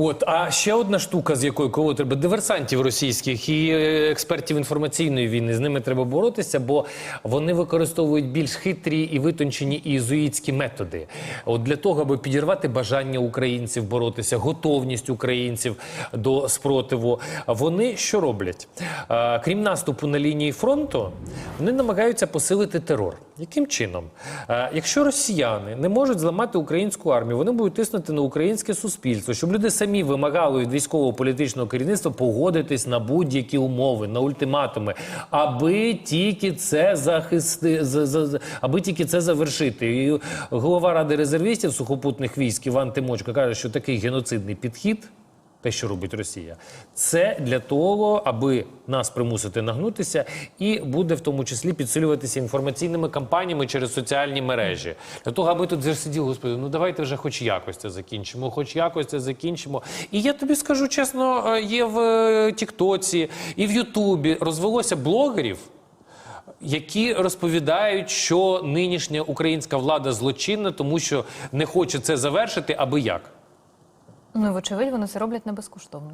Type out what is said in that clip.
От, а ще одна штука, з якою кого треба диверсантів російських і е, експертів інформаційної війни. З ними треба боротися, бо вони використовують більш хитрі і витончені ізуїтські методи. От для того, аби підірвати бажання українців боротися, готовність українців до спротиву. Вони що роблять? Е, Крім наступу на лінії фронту, вони намагаються посилити терор. Яким чином? Е, Якщо росіяни не можуть зламати українську армію, вони будуть тиснути на українське суспільство, щоб люди самі вимагали від військового політичного керівництва погодитись на будь-які умови, на ультиматуми, аби тільки це захисти, з- з- з- аби тільки це завершити. І голова ради резервістів сухопутних військ Іван Тимочко каже, що такий геноцидний підхід. Те, що робить Росія, це для того, аби нас примусити нагнутися, і буде в тому числі підсилюватися інформаційними кампаніями через соціальні мережі. Для того, аби тут сиділи, господи, ну давайте вже хоч якось це закінчимо, хоч якось це закінчимо. І я тобі скажу чесно, е, є в е, Тіктоці і в Ютубі розвелося блогерів. Які розповідають, що нинішня українська влада злочинна, тому що не хоче це завершити, аби як. Ну, вочевидь, вони це роблять не безкоштовно.